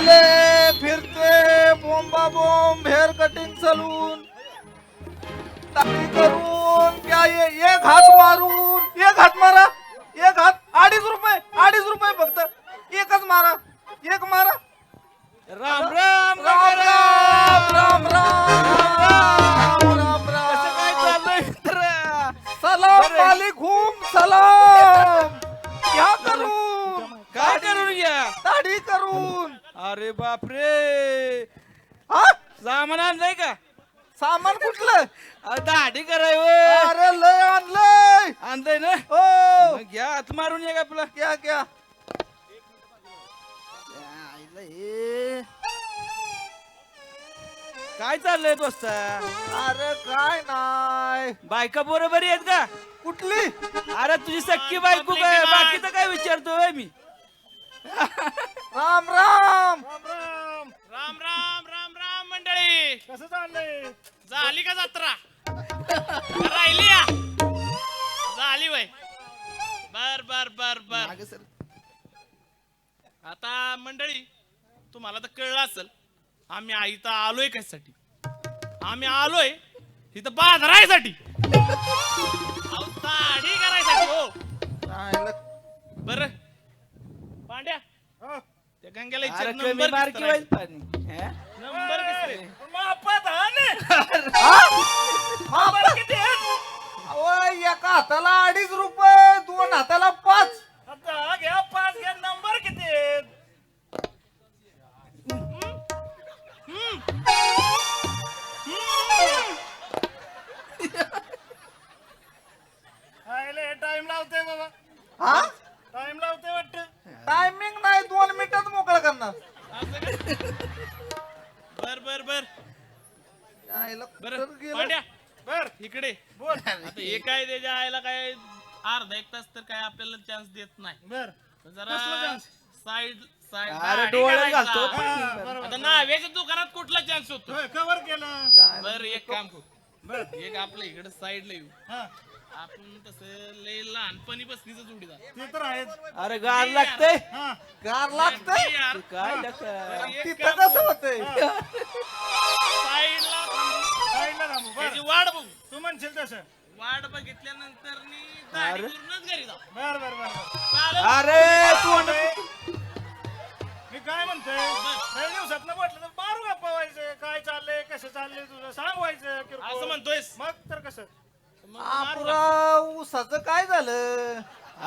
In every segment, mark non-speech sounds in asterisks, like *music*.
आले फिरते बोंबा बोंब हेअर कटिंग सलून टाकळी करून क्या ये एक हात मारून. एक हात मारा एक हात अडीच रुपये अडीच रुपये फक्त. एकच मारा एक मारा. राम राम राम. राम. दाढी कराय होय. अरे लय आणलंय. आणलंय ना? हो. मग घ्या हात मारून ये का आपला? क्या क्या काय चाललंय दोस्ता अरे काय नाय बायका बरोबर आहेत का? कुठली? अरे तुझी सख्खी बायको काय? बाकीचं काय विचारतोय मी? राम राम. राम राम राम राम मंडळी. कसं चाललंय? झाली का जत्रा? राहिली या झाली वय बर बर बर बर आता मंडळी तुम्हाला तर कळलं असेल आम्ही आई तर आलोय कशासाठी आम्ही आलोय इथं बाजारायसाठी अहो, करायसाठी हो राहिलं. बर पांड्या हा? त्या गंग्याला अरे विचार कमी नंबर राहिला? पाणी हा? नंबर? हा? टाइम लावते वाटत. टायमिंग नाही दोन मिनिटात मोकळं करणार? बर बर बर. बर तर गेलं. पांड्या बर इकडे. बोल. आता हे काय त्याच्या आईला काय अर्धा एक तास तर काय आपल्याला चान्स देत नाही. बर. जरा? साईड साईड अरे डोळ्यात. घालतो. आता नाव्याच्या दुकानात कुठला चान्स होतो? कवर केलं. बर एक काम करू. बर. एक आपलं इकडे साईडला येऊ. हा. आपण लय लहानपणी बसणीच जोडीदार ते तर आहेच. अरे गार लागतंय. हा. गार लागतंय? ते यार. काय हा. तिथं कसं. होतंय. साईडला थांबू. साईडला थांबू बर. याची वाट बघू. तू म्हणशील तसं. वाट बघितल्यानंतर नी दाढी अरे. करूनच घरी जाऊ. बर बर बर बर. चालेल. अरे तू मी काय म्हणतोय? लय दिवसात म्हटलं तर मारू का पवायचं काय चाललंय कसं चाललंय तुझं? सांगवायचं किरकोळ. असं म्हणतोयस. मग तर कसं? आपुरा ऊसाचं काय झालं?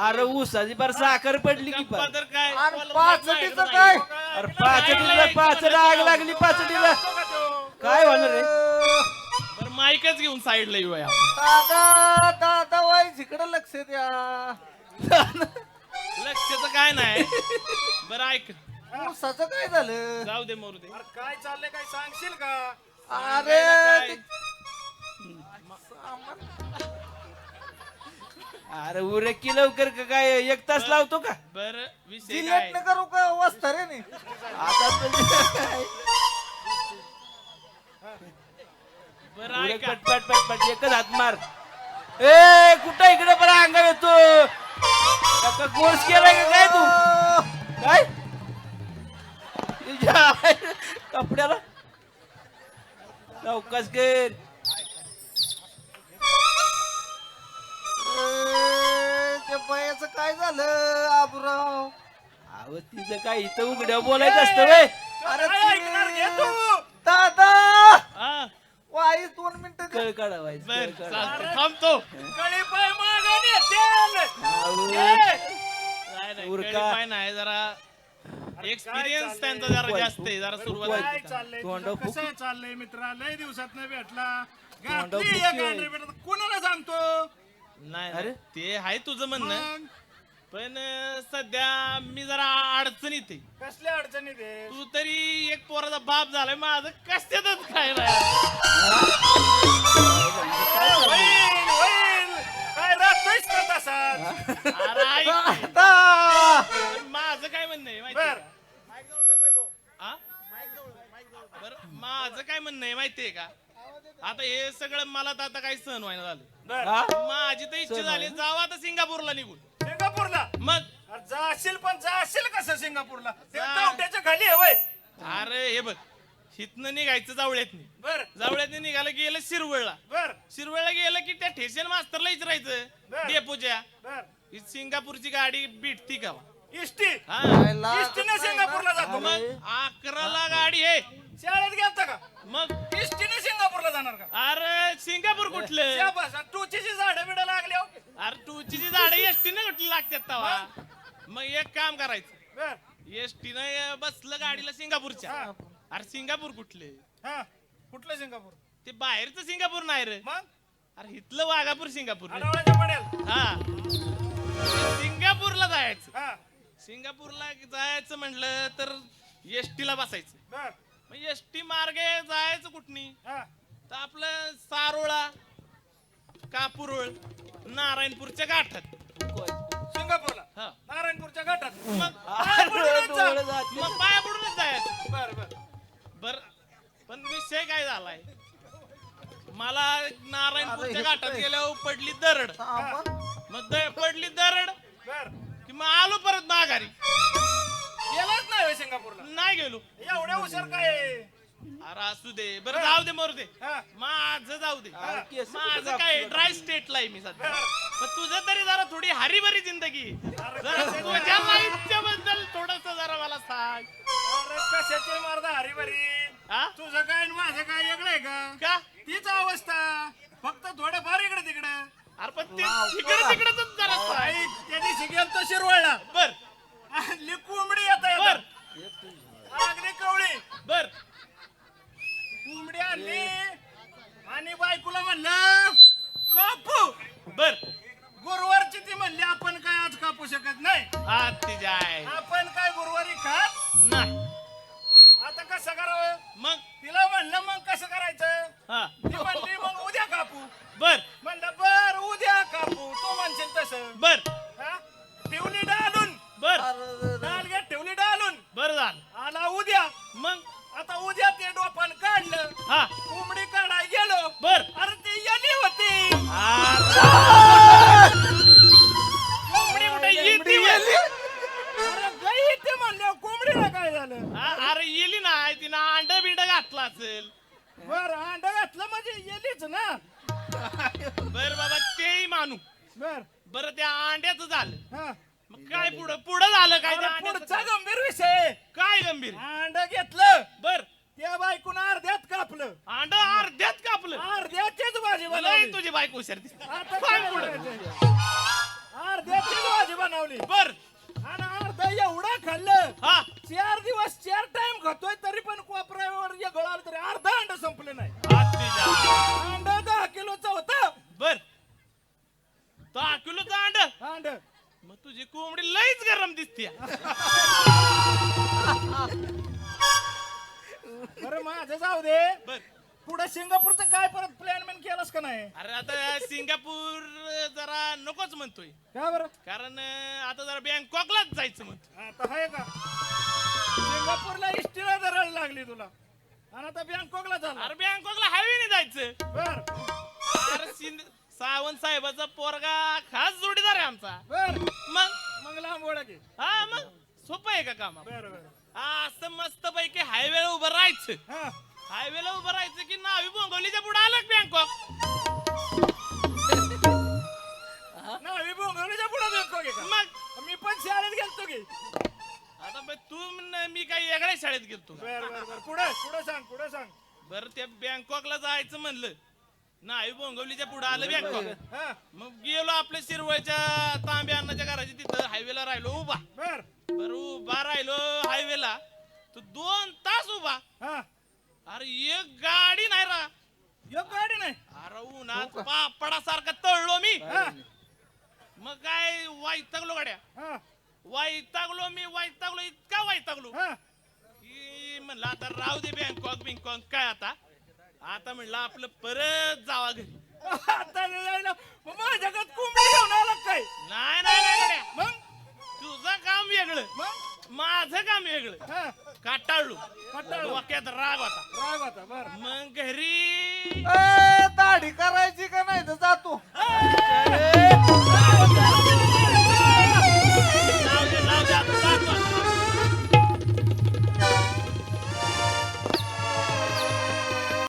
अरे ऊसाची बार साखर पडली की पार. तर काय आणि पाचटीचं. अरे पाचडीला पाचड आग लागली तो? काय होणार रे बरं माईकच घेऊन साईडला येऊया. दादा दादा वाई इकडे लक्ष द्या. लक्षाचं काय नाही. बरं ऐक. ऊसाचं काय झालं? जाऊ दे मरू दे. अरे काय चाललंय काय सांगशील का? अरे अरे उरे की लवकर का काय? एक तास लावतो का? बरं विषय काय जिलेट न करू का वस्ता रे नी. आता तर- *laughs* बरं उरे ऐका. पट पट पट पट एकच हात मार. ए कुठं इकडे पण अंगावर येतो? का कोर्स केलाय का काय तू? काय? तुझ्या कपड्याला? चौकस कर. बायाचं काय झालं आबराव? अहो तिचं काय इथं उघड्या बोलायचं असतं वे. अरे काय ऐकणार घे ते- तू दादा! हा. वाई दोन मिनिटं दे. कळ काढावायचं बर कळ थांबतो. कळी पाय मागाने तेल. अहो, नाही नाही उरका. कळी पाय नाही जरा एक्सपिरियन्स त्यांचा जरा जास्त आहे जरा सुरुवात काय चाललंय? तोंडावर तुझं? कसं चाललंय मित्रा? लय दिवसात नाही भेटला. तोंडावर घातली फुकी एक आहे. गांडरी भेटत कोणाला सांगतो? नाही अरे? ते आहे तुझं म्हणणं. पण अं, सध्या मी जरा अडचणीत आहे. कसल्या अडचणी दे तू तरी एक पोराचा बाप झालाय माझं कशातच काय नाही. होईल होईल काय राहतोयस का तसाच अरे ऐक की. दादा पण माझं काय म्हणणं आहे माहिती बर. हा? बरं माझं काय म्हणणं आहे माहितीये का? आता हे सगळं मला तर आता काही सहन व्हायला झालं. बर. हा? माझी तर इच्छा झाली जावा आता सिंगापूरला निघून. सिंगापूरला? मग? अरे जाशील पण जाशील कसं सिंगापूरला? ते जा. खाली आहे वय अरे हे बघ हितनं निघायचं जावळ्यातनी. बर. जावळ्यातनी निघालं गेलं शिरवळला. बर. शिरवळला गेलं की त्या ठेशन मास्तरला विचारायचं बर. डेपोच्या. बर. ही सिंगापूरची गाडी भेटती का? इष्टी. हा. इष्टीने सिंगापूरला जातो. मग मग अकराला गाडी आहे. शाळेत गेलता का? मग? इष्टीने सिंगापूरला जाणार का? अरे सिंगापूर कुठलं? शाबास टोचीची झाडं बिडं लागली हो. अरे तुझी झाडं एसटीनं कुठली लागतात तवा? मग एक काम करायचं. बर. एसटीनं बसलं गाडीला सिंगापूरच्या. हा. अरे सिंगापूर कुठले? हा कुठलं सिंगापूर? ते बाहेरचं सिंगापूर नाही रे. मग? अरे इथलं वाघापूर सिंगापूर रे. पडेल. हा. सिंगापूरला जायचं. हा. सिंगापूरला जायचं म्हणलं तर एसटीला बसायचं. बर. मग एसटी मार्गे जायचं कुठनी? हा. तर आपलं सारोळा कापुरोळ नारायणपूरच्या गाठात सिंगापूरला? हा. नारायणपूरच्या घाटात. मग पाय पडूनच जा. डोळे जाते. मग पाया पडूनच जायचं बर बर. बर पण विषय काय झालाय? मला नारायणपूरच्या घाटात हे- गेल्यावर पडली दरड. आपण मग? द- पडली दरड बर. की मग आलो परत माघारी. गेलाच नाही होय सिंगापूरला. नाही गेलो. एवढ्या हुशार काय? आहे? अरे असू दे. बरं जाऊ दे मरू दे. हा. माझं जाऊ दे. केस माझं काय ड्राय स्टेटला आहे मी सध्या. पण तुझं तरी जरा थोडी हरीबरी जिंदगी. जरा तुझ्या लाईफच्या बद्दल थोडस जरा मला सांग. अरे कशाची मारदा हरीबरी हा? तुझं काय आणि माझं काय वेगळं आहे का? का? तीच अवस्था. फक्त थोडं फार इकडे तिकडे. अरे पण ते तिकडे तिकडे जरा सांग. आई त्या दिवशी गेलतो शिरवळला बर हल्ली कोंबडी येता बर येतात अगदी कवळी बर कोंबडी आणली आणि बायकोला म्हणलं कापू बर गुरुवारची ती म्हणली आपण काय आज कापू शकत नाही हा तिच्या आहे. आपण काय गुरुवारी खात? नाही. आता कसं करावं? मग? तिला म्हणलं मग कसं करायचं? हा. ती म्हणली मग उद्या कापू. बर. म्हणलं बर उद्या कापू. तू म्हणशील तसं. बर. हा? ठेवली डालून बर. डाल घ्या ठेवली डालून बर झालं. आला उद्या. मग? आता उद्या बर अंड घातलं म्हणजे येलीच ना. बर बाबा तेही मानू. बर. बर त्या अंड्याचं झालं. हा. मग काय पुढं? पुढं झालं काय त्या अरे अंड्याचं? पुढचा गंभीर विषय. काय गंभीर? अंड घेतलं. बर. त्या बायकून अर्ध्यात कापलं. अंड अर्ध्यात कापलं. अर्ध्याचीच भाजी लय बनवली. तुझी बायको हुशार दिसते. आता काय काय पुढं. करायचं? अर्ध्याचीच भाजी बनवली. बर. आणि अर्ध एवढं खाल्लं. हा. चार दिवस चार टाइम खातोय तरी पण कोपऱ्यावर ये गळाल तरी अर्धा अंड संपलं नाही. हा तुझ्या अंड दहा किलोचं होतं. बर. दहा किलोचं अंड? अंड. मग तुझी कोंबडी लईच गरम दिसते बरं माझं जाऊ दे. बर. पुढे सिंगापूरचं काय परत प्लॅन मॅन केलास का नाही? अरे आता सिंगापूर जरा नकोच म्हणतोय. का बरं? कारण अं, आता जरा बँकॉकलाच जायचं म्हणतो आता आहे का? सिंगापूरला इष्टीला दरड लागली तुला. आणि आता बँकॉकला झाला. अरे बँकॉकला हायवेने जायचं. बर. अरे सिंध- सावंत साहेबाचा पोरगा खास जोडीदार आहे आमचा. बर. मग? मग लांब ओळख आहे. हा मग? सोपं आहे का काम बर बर. असं मस्त पैकी हायवेला उभं राहायचं. हा. हायवेला उभं राहायचं की नावी बोंगवलीच्या पुढे आलं का बँकॉक ना मी बोंगवलीच्या पुढे बँकॉक आहे का? मग? मी पण शाळेत गेलतो की. आता बघ, तू न मी काही वेगळ्या शाळेत गेलतो. बर बर बर. पुढे पुढे सांग पुढे सांग. बरं त्या बँकॉकला जायचं म्हणलं. नाही बोंगवलीच्या पुढे आलं बँकॉक. हा. मग गेलो आपल्या शिरवळच्या तांबे अण्णाच्या घराच्या तिथं हायवेला राहिलो उभा. बर. बरं उभा राहिलो हायवेला. तर दोन तास उभा. हा. अरे एक गाडी नाही रा. यो गाडी नाही? अरे उन्हात पापडासारखा तळलो मी. हा. मग काय वाईटागलो गाड्या. हा. वाईटागलो मी वाईटागलो इतका वाईटागलो हा. की म्हणलं आता राहू दे बँकॉक बिंकॉक काय आता? आता म्हणलं आपलं परत जावा घरी. आता लिहिलं मग माझ्याकडे कोंबडी घेऊन आला काय? नाही नाही नाही गड्या. मग? तुझं काम वेगळं. मग? माझं काम वेगळं. हा. काटाळलो कंटाळलो. डोक्यात राग होता. राग होता बर. मग घरी ए, दाढी करायची का नाही तर जातो. ए,